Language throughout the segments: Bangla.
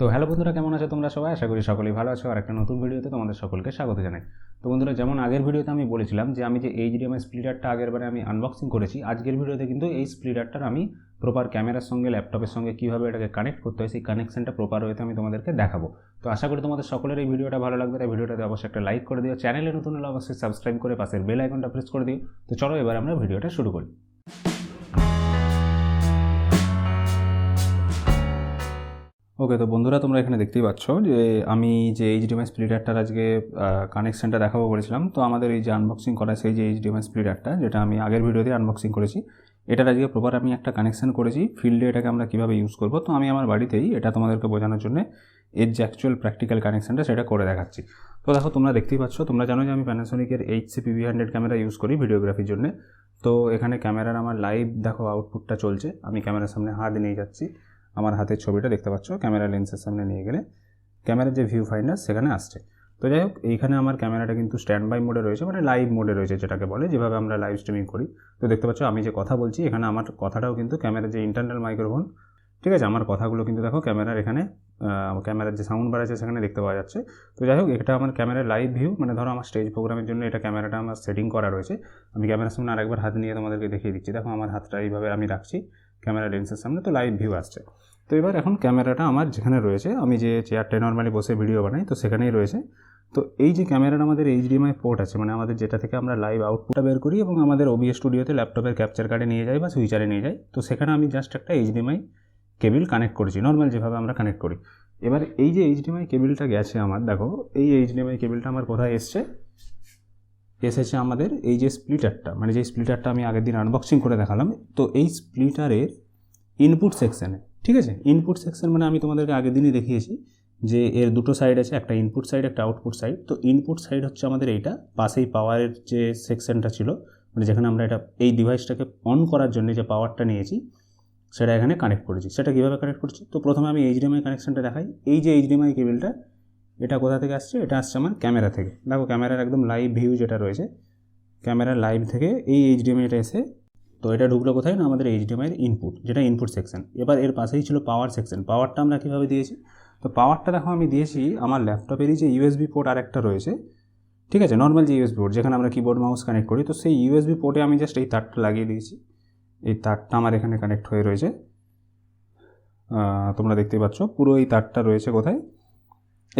তো হ্যালো বন্ধুরা, কেমন আছো তোমরা সবাই? আশা করি সকলেই ভালো আছো। আর একটা নতুন ভিডিওতে তোমাদের সকলকে স্বাগত জানাই। তো বন্ধুরা, যেমন আগের ভিডিওতে আমি বলেছিলাম যে আমি যে এইচডিএমআই স্প্লিটারটা আগের বারে আমি আনবক্সিং করেছি, আজকের ভিডিওতে কিন্তু এই স্প্লিটারটার আমি প্রপার ক্যামেরার সঙ্গে ল্যাপটপের সঙ্গে কীভাবে এটাকে কানেক্ট করতে হয়, সেই কানেকশনটা প্রপার হয়েতে আমি তোমাদেরকে দেখাবো। তো আশা করি তোমাদের সকলের এই ভিডিওটা ভালো লাগবে। তাই ভিডিওটাতে অবশ্যই একটা লাইক করে দিও। চ্যানেলে নতুন হলে অবশ্যই সাবস্ক্রাইব করে পাশের বেল আইকনটা প্রেস করে দিও। তো চলো এবার আমরা ভিডিওটা শুরু করি। ওকে তো বন্ধুরা, তোমরা এখানে দেখতেই পাচ্ছ যে আমি যে এইচডিএমআই স্প্লিটারটার আজকে কানেকশনটা দেখাবো বলেছিলাম। তো আমাদের এই যে আনবক্সিং করা সেই যে এইচডিএমআই স্প্লিটারটা যেটা আমি আগের ভিডিওতে আনবক্সিং করেছি, এটার আজকে প্রপার আমি একটা কানেকশন করেছি। ফিল্ডে এটাকে আমরা কীভাবে ইউজ করব? তো আমি আমার বাড়িতেই এটা তোমাদেরকে বোঝানোর জন্য এর যে অ্যাকচুয়াল প্র্যাকটিক্যাল কানেকশনটা সেটা করে দেখাচ্ছি। তো দেখো, তোমরা দেখতেই পাচ্ছ, তোমরা জানো যে আমি প্যানাসোনিকের HC PV hundred camera use করি ভিডিওগ্রাফির জন্য। তো এখানে ক্যামেরার আমার লাইভ দেখো আউটপুটটা চলছে। আমি ক্যামেরার সামনে হাত নিয়ে যাচ্ছি। আমার হাতের ছবিটা দেখতে পাচ্ছ, ক্যামেরা লেন্সের সামনে নিয়ে গেলে। ক্যামেরার যে ভিউ ফাইন্ডার সেখানে আসছে। তো যাই হোক, এইখানে আমার ক্যামেরাটা কিন্তু স্ট্যান্ড বাই মোডে রয়েছে মানে লাইভ মোডে রয়েছে যেটাকে বলে, যেভাবে আমরা লাইভ স্ট্রিমিং করি। তো দেখতে পাচ্ছ, আমি যে কথা বলছি, এখানে আমার কথাটাও কিন্তু ক্যামেরার যে ইন্টারনাল মাইক্রোফোন ঠিক আছে? আমার কথাগুলো কিন্তু দেখো, ক্যামেরার এখানে ক্যামেরার যে সাউন্ড বার আছে সেখানে দেখতে পাওয়া যাচ্ছে। তো যাই হোক, এটা আমার ক্যামেরার লাইভ ভিউ মানে ধরো আমার স্টেজ প্রোগ্রামের জন্য এটা ক্যামেরাটা আমার সেটিং করা রয়েছে। আমি ক্যামেরার সামনে আরেকবার হাত নিয়ে তোমাদেরকে দেখিয়ে দিচ্ছি। দেখো, আমার হাতটা এইভাবে আমি রাখছি। ক্যামেরা লেন্সের সামনে তো লাইভ ভিউ আসছে। তো এবার এখন ক্যামেরাটা আমার যেখানে রয়েছে, আমি যে চেয়ারটায় নর্মালি বসে ভিডিও বানাই, তো সেখানেই রয়েছে। তো এই যে ক্যামেরার আমাদের এইচডিএমআই পোর্ট আছে মানে আমাদের যেটা থেকে আমরা লাইভ আউটপুটটা বের করি এবং আমাদের ওবিএস স্টুডিওতে ল্যাপটপের ক্যাপচার কার্ডে নিয়ে যাই বা সুইচারে নিয়ে যাই, তো সেখানে আমি জাস্ট একটা এইচডিএমআই কেবিল কানেক্ট করেছি নর্মাল যেভাবে আমরা কানেক্ট করি। এবার এই যে এইচডিএমআই কেবিলটা গেছে আমার, দেখো, এই এইচডিএমআই কেবিলটা আমার কোথায় এসছে? এসেছে আমাদের এই যে স্প্লিটারটা মানে যে স্প্লিটারটা আমি আগের দিন আনবক্সিং করে দেখালাম, তো এই স্প্লিটারের ইনপুট সেকশানে ঠিক আছে? ইনপুট সেকশন মানে আমি তোমাদেরকে আগের দিনই দেখিয়েছি যে এর দুটো সাইড আছে, একটা ইনপুট সাইড একটা আউটপুট সাইড তো ইনপুট সাইড হচ্ছে আমাদের এইটা, পাশেই পাওয়ারের যে সেকশনটা ছিল মানে যেখানে আমরা এটা, এই ডিভাইসটাকে অন করার জন্য যে পাওয়ারটা নিয়েছি, সেটা এখানে কানেক্ট করেছি। সেটা কীভাবে কানেক্ট করছি? তো প্রথমে আমি এইচডিএমআই কানেকশনটা দেখাই। এই যে এইচডিএমআই কেবিলটা এটা কোথা থেকে আসছে? এটা আসছে আমার ক্যামেরা থেকে। দেখো, ক্যামেরার একদম লাইভ ভিউ যেটা রয়েছে, ক্যামেরার লাইভ থেকে এই এইচডিএমআইটা এসে, তো এটা ঢুকলো কোথায় না আমাদের এইচডিএমআইয়ের ইনপুট যেটা ইনপুট সেকশন এবার এর পাশেই ছিল পাওয়ার সেকশন পাওয়ারটা আমরা কীভাবে দিয়েছি? তো পাওয়ারটা দেখো, আমি দিয়েছি আমার ল্যাপটপেরই যে ইউএসবি পোর্ট আর একটা রয়েছে, ঠিক আছে? নর্মাল যে ইউএসবি পোর্ট যেখানে আমরা কিবোর্ড মাউস কানেক্ট করি, তো সেই ইউএসবি পোর্টে আমি জাস্ট এই তারটা লাগিয়ে দিয়েছি। এই তারটা আমার এখানে কানেক্ট হয়ে রয়েছে। তোমরা দেখতেই পাচ্ছ, পুরো এই তারটা রয়েছে কোথায়?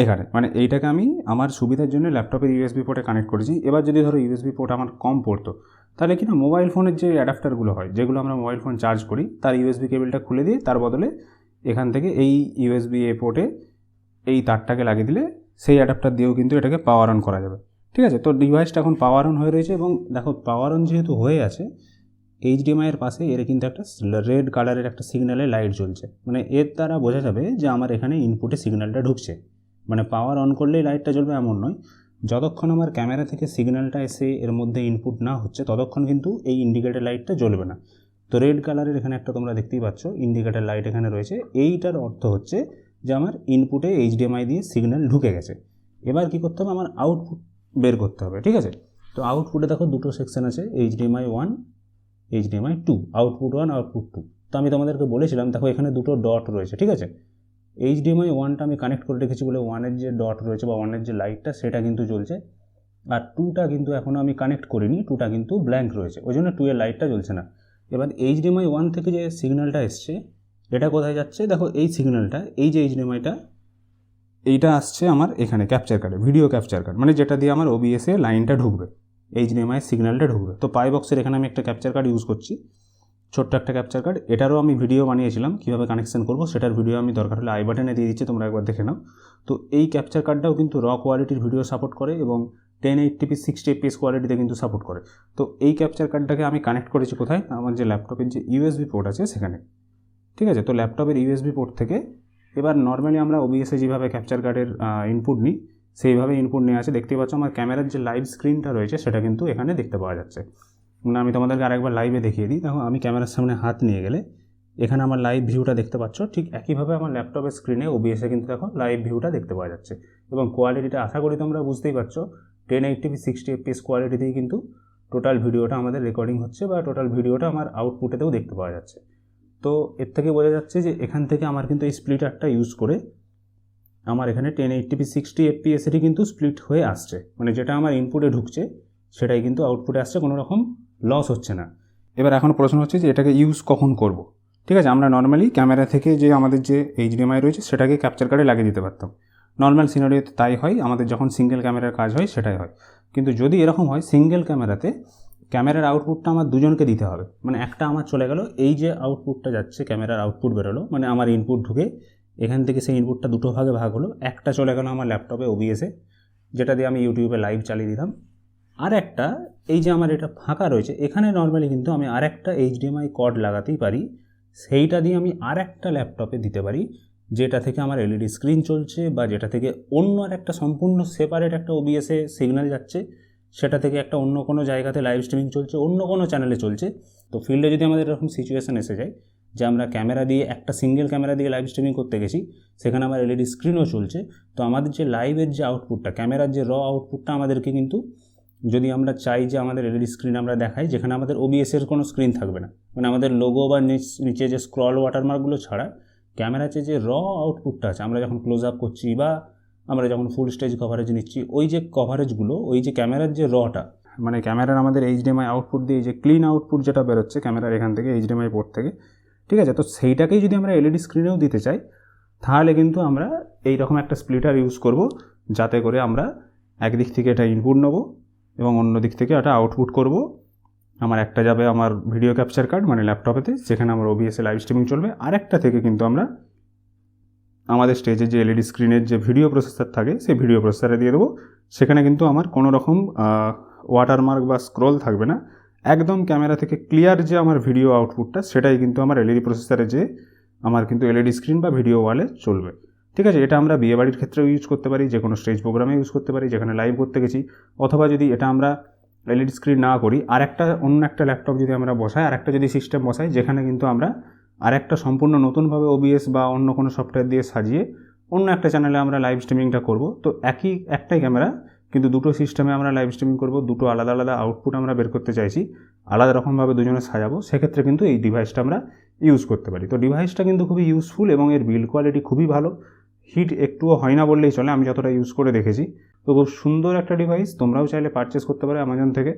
এখানে মানে এইটাকে আমি আমার সুবিধার জন্য ল্যাপটপের ইউএসবি পোর্টে কানেক্ট করেছি। এবার যদি ধরো ইউএসবি পোর্ট আমার কম পড়তো, তাহলে কি না মোবাইল ফোনের যে অ্যাডাপ্টারগুলো হয়, যেগুলো আমরা মোবাইল ফোন চার্জ করি, তার ইউএসবি কেবিলটা খুলে দিয়ে তার বদলে এখান থেকে এই ইউএসবি এ পোর্টে এই তারটাকে লাগিয়ে দিলে সেই অ্যাডাপ্টার দিয়েও কিন্তু এটাকে পাওয়ার অন করা যাবে। ঠিক আছে? তো ডিভাইসটা এখন পাওয়ার অন হয়ে রয়েছে এবং দেখো পাওয়ার অন যেহেতু হয়ে আছে এইচডিএমআইয়ের পাশে এর কিন্তু একটা রেড কালারের একটা সিগন্যালে লাইট জ্বলছে। মানে এর দ্বারা বোঝা যাবে যে আমার এখানে ইনপুটে সিগন্যালটা ঢুকছে। মানে পাওয়ার অন করলেই লাইটটা জ্বলবে এমন নয়। যতক্ষণ আমার ক্যামেরা থেকে সিগন্যালটা এসে এর মধ্যে ইনপুট না হচ্ছে, ততক্ষণ কিন্তু এই ইন্ডিকেটার লাইটটা জ্বলবে না। তো রেড কালারের এখানে একটা তোমরা দেখতেই পাচ্ছ ইন্ডিকেটার লাইট এখানে রয়েছে। এইটার অর্থ হচ্ছে যে আমার ইনপুটে এইচডিএমআই দিয়ে সিগন্যাল ঢুকে গেছে। এবার কী করতে হবে? আমার আউটপুট বের করতে হবে, ঠিক আছে? তো আউটপুটে দেখো দুটো সেকশন আছে HDMI one HDMI two output one output two তো আমি তোমাদেরকে বলেছিলাম, দেখো এখানে দুটো ডট রয়েছে, ঠিক আছে? এইচডিএমআই ওয়ানটা আমি কানেক্ট করে রেখেছি বলে ওয়ানের যে ডট রয়েছে বা ওয়ানের যে লাইটটা সেটা কিন্তু জ্বলছে। আর টুটা কিন্তু এখনও আমি কানেক্ট করিনি টুটা কিন্তু ব্ল্যাঙ্ক রয়েছে। ওই জন্য টু এর লাইটটা জ্বলছে না। এবার এইচডিএমআই ওয়ান থেকে যে সিগন্যালটা এসছে, এটা কোথায় যাচ্ছে? দেখো এই সিগন্যালটা এই যে এইচডিএমআইটা এইটা আসছে আমার এখানে ক্যাপচার কার্ডে ভিডিও ক্যাপচার কার্ড মানে যেটা দিয়ে আমার ওবিএসে লাইনটা ঢুকবে। এইচডিএমআই সিগন্যালটা ঢুকবে। তো পাই বক্সের এখানে আমি একটা ক্যাপচার কার্ড ইউজ করছি। ছোট্ট একটা ক্যাপচার কার্ড এটারও আমি ভিডিও বানিয়েছিলাম, কীভাবে কানেকশন করব সেটার ভিডিও আমি দরকার হলে আই বাটনে দিয়ে দিচ্ছি, তোমরা একবার দেখে নাও। তো এই ক্যাপচার কার্ডটাও কিন্তু র কোয়ালিটির ভিডিও সাপোর্ট করে এবং ten eight eighty p sixty FPS কোয়ালিটিতে কিন্তু সাপোর্ট করে। তো এই ক্যাপচার কার্ডটাকে আমি কানেক্ট করেছি কোথায়? আমার যে ল্যাপটপের যে ইউএসবি পোর্ট আছে সেখানে। ঠিক আছে? তো ল্যাপটপের ইউএসবি পোর্ট থেকে এবার নর্মালি আমরা ওবিএসে যেভাবে ক্যাপচার কার্ডের ইনপুট নিই, সেইভাবে ইনপুট নিয়ে আছে। দেখতে পাচ্ছ আমার ক্যামেরার যে লাইভ স্ক্রিনটা রয়েছে, সেটা কিন্তু এখানে দেখতে পাওয়া যাচ্ছে। মানে আমি তোমাদেরকে আরেকবার লাইভে দেখিয়ে দিই। দেখো, আমি ক্যামেরার সামনে হাত নিয়ে গেলে এখানে আমার লাইভ ভিউটা দেখতে পাচ্ছ। ঠিক একইভাবে আমার ল্যাপটপের স্ক্রিনে ওবিএসে কিন্তু দেখো লাইভ ভিউটা দেখতে পাওয়া যাচ্ছে। এবং কোয়ালিটিটা আশা করি তোমরা বুঝতেই পারছ ten eighty p sixty FPS কোয়ালিটিতেই কিন্তু টোটাল ভিডিওটা আমাদের রেকর্ডিং হচ্ছে বা টোটাল ভিডিওটা আমার আউটপুটেতেও দেখতে পাওয়া যাচ্ছে। তো এর থেকে বোঝা যাচ্ছে যে এখান থেকে আমার কিন্তু এই স্প্লিটারটা ইউজ করে আমার এখানে টেন এইটটিপি সিক্সটি এফপিএসেরই কিন্তু স্প্লিট হয়ে আসছে। মানে যেটা আমার ইনপুটে ঢুকছে, সেটাই কিন্তু আউটপুটে আসছে। কোনো রকম লস হচ্ছে না। এবার এখন প্রশ্ন হচ্ছে যে এটাকে ইউজ কখন করব? ঠিক আছে, আমরা নর্মালি ক্যামেরা থেকে যে আমাদের যে এইচডিএমআই রয়েছে সেটাকে ক্যাপচার কার্ডে লাগিয়ে দিতে পারতাম। নর্মাল সিনারিওতে তাই হয়, আমাদের যখন সিঙ্গেল ক্যামেরার কাজ হয় সেটাই হয়। কিন্তু যদি এরকম হয় সিঙ্গেল ক্যামেরাতে ক্যামেরার আউটপুটটা আমার দুজনকে দিতে হবে। মানে একটা আমার চলে গেল, এই যে আউটপুটটা যাচ্ছে ক্যামেরার আউটপুট বেরোলো মানে আমার ইনপুট ঢুকে এখান থেকে সেই ইনপুটটা দুটো ভাগে ভাগ হলো। একটা চলে গেল আমার ল্যাপটপে ওবিএসে যেটা দিয়ে আমি ইউটিউবে লাইভ চালিয়ে দিলাম আর একটা এই যে আমার এটা ফাঁকা রয়েছে, এখানে নর্মালি কিন্তু আমি আর একটা এইচডিএমআই কর্ড লাগাতেই পারি। সেইটা দিয়ে আমি আর একটা ল্যাপটপে দিতে পারি, যেটা থেকে আমার এলইডি স্ক্রিন চলছে বা যেটা থেকে অন্য আর একটা সম্পূর্ণ সেপারেট একটা ওবিএসে সিগন্যাল যাচ্ছে, সেটা থেকে একটা অন্য কোনো জায়গাতে লাইভ স্ট্রিমিং চলছে, অন্য কোনো চ্যানেলে চলছে। তো ফিল্ডে যদি আমাদের এরকম সিচুয়েশান এসে যায়, যে আমরা ক্যামেরা দিয়ে একটা সিঙ্গেল ক্যামেরা দিয়ে লাইভ স্ট্রিমিং করতে গেছি, সেখানে আমার এলইডি স্ক্রিনও চলছে, তো আমাদের যে লাইভের যে আউটপুটটা ক্যামেরার যে র আউটপুটটা আমাদেরকে কিন্তু যদি আমরা চাই যে আমাদের এলইডি স্ক্রিন আমরা দেখাই, যেখানে আমাদের ওবিএসের কোনো স্ক্রিন থাকবে না। মানে আমাদের লোগো বা নিচে যে স্ক্রল ওয়াটারমার্কগুলো ছাড়া ক্যামেরাতে যে র আউটপুটটা আছে, আমরা যখন ক্লোজ আপ করছি বা আমরা যখন ফুল স্টেজ কভারেজ নিচ্ছি, ওই যে কভারেজগুলো ওই যে ক্যামেরার যে রটা মানে ক্যামেরার আমাদের এইচডিএমআই আউটপুট দিয়ে যে ক্লিন আউটপুট যেটা বেরোচ্ছে ক্যামেরার এখান থেকে এইচডিএমআই পোর্ট থেকে, ঠিক আছে? তো সেইটাকেই যদি আমরা এলইডি স্ক্রিনেও দিতে চাই, তাহলে কিন্তু আমরা এই রকম একটা স্প্লিটার ইউজ করব, যাতে করে আমরা একদিক থেকে এটা ইনপুট নেব এবং অন্য দিক থেকে একটা আউটপুট করব। আমার একটা যাবে আমার ভিডিও ক্যাপচার কার্ড মানে ল্যাপটপেতে সেখানে আমার ওবিএসএ লাইভ স্ট্রিমিং চলবে। আরেকটা থেকে কিন্তু আমরা আমাদের স্টেজে যে এলইডি স্ক্রিনের যে ভিডিও প্রসেসর থাকে, সেই ভিডিও প্রসেসরে দিয়ে দেবো। সেখানে কিন্তু আমার কোনো রকম ওয়াটারমার্ক বা স্ক্রল থাকবে না। একদম ক্যামেরা থেকে ক্লিয়ার যে আমার ভিডিও আউটপুটটা সেটাই কিন্তু আমার এলইডি প্রসেসরে যে আমার কিন্তু এলইডি স্ক্রিন বা ভিডিও ওয়ালে চলবে। ঠিক আছে, এটা আমরা বিয়েবাড়ির ক্ষেত্রেও ইউজ করতে পারি যে কোনো স্টেজ প্রোগ্রামে ইউজ করতে পারি, যেখানে লাইভ করতে গেছি। অথবা যদি এটা আমরা এলইডি স্ক্রিন না করি আর একটা অন্য একটা ল্যাপটপ যদি আমরা বসাই আর একটা যদি সিস্টেম বসাই, যেখানে কিন্তু আমরা আর একটা সম্পূর্ণ নতুনভাবে ওবিএস বা অন্য কোনো সফটওয়্যার দিয়ে সাজিয়ে অন্য একটা চ্যানেলে আমরা লাইভ স্ট্রিমিংটা করব। তো একই, একটাই ক্যামেরা কিন্তু দুটো সিস্টেমে আমরা লাইভ স্ট্রিমিং করব, দুটো আলাদা আলাদা আউটপুট আমরা বের করতে চাইছি, আলাদা রকমভাবে দুজনে সাজাবো, সেক্ষেত্রে কিন্তু এই ডিভাইসটা আমরা ইউজ করতে পারি। তো ডিভাইসটা কিন্তু খুবই ইউজফুল এবং এর বিল্ড কোয়ালিটি খুবই ভালো। হিট একটুও হয় না বললেই চলে, আমি যতটা ইউজ করে দেখেছি। তো খুব সুন্দর একটা ডিভাইস তোমরাও চাইলে পারচেস করতে পারো অ্যামাজন থেকে।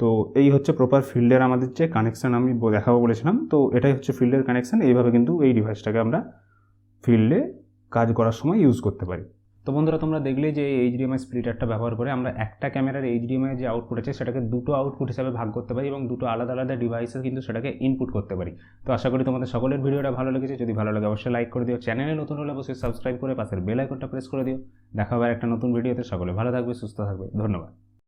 তো এই হচ্ছে প্রপার ফিল্ডের আমাদের যে কানেকশান আমি দেখাবো বলেছিলাম। তো এটাই হচ্ছে ফিল্ডের কানেকশান এইভাবে কিন্তু এই ডিভাইসটাকে আমরা ফিল্ডে কাজ করার সময় ইউজ করতে পারি। তো বন্ধুরা, তোমরা দেখলে যে এই এইচডিএমআই স্প্লিটারটা ব্যবহার করে আমরা একটা ক্যামেরার এইচডিএমআই যে আউটপুট আছে, সেটাকে দুটো আউটপুট হিসাবে ভাগ করতে পারি এবং দুটো আলাদা আলাদা ডিভাইসে কিন্তু সেটাকে ইনপুট করতে পারি। তো আশা করি তোমাদের সকলের ভিডিওটা ভালো লেগেছে। যদি ভালো লাগে, অবশ্যই লাইক করে দিও। চ্যানেলে নতুন হলে অবশ্যই সাবস্ক্রাইব করে পাশের বেল আইকনটা প্রেস করে দিও। দেখা হবে একটা নতুন ভিডিওতে। সকলে ভালো থাকবে, সুস্থ থাকবে। ধন্যবাদ।